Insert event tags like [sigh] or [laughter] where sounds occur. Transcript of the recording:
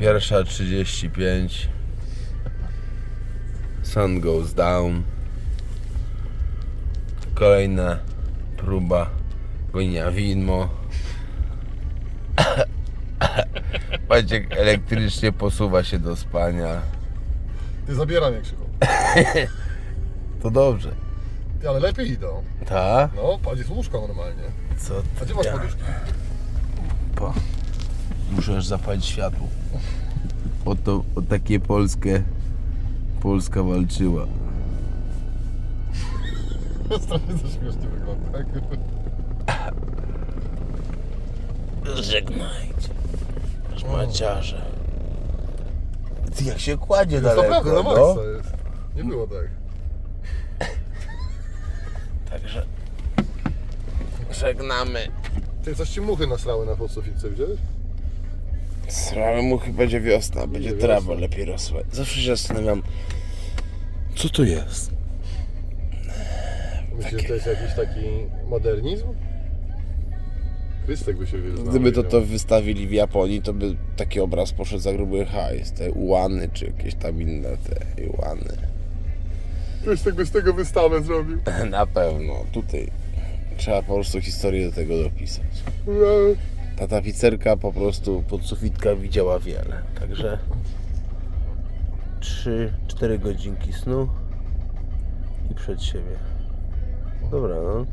Pierwsza 35. Sun goes down. Kolejna próba gonienia widmo. [laughs] Maciek elektrycznie posuwa się do spania. Ty zabieram jak krzyku. [laughs] To dobrze. Ty, ale lepiej idą. Ta? No, padzie z łóżka normalnie. Co A ty? gdzie masz ja- poduszki? Już zapalić światło. O to, o takie Polskę Polska walczyła. Strasznie to śmiesznie wygląda. tak? Żegnajcie. Aż maciarze. Ty jak się kładzie To daleko, naprawdę na no. maksa jest. Nie było tak. Także żegnamy. Ty, coś ci muchy nasrały na podsufitce, widziałeś? Srały muchy, będzie wiosna, będzie trawa lepiej rosła. Zawsze się zastanawiam, co to jest? Myślisz, że to jest jakiś taki modernizm? Krystek by się wyznał. Gdyby to, to wystawili w Japonii, to by taki obraz poszedł za gruby hajs. Te ułany, czy jakieś tam inne te ułany. Krystek by z tego wystawę zrobił. [laughs] Na pewno, tutaj trzeba po prostu historię do tego dopisać. Ta tapicerka po prostu podsufitka widziała wiele. Także 3-4 godzinki snu i przed siebie. Dobra, no.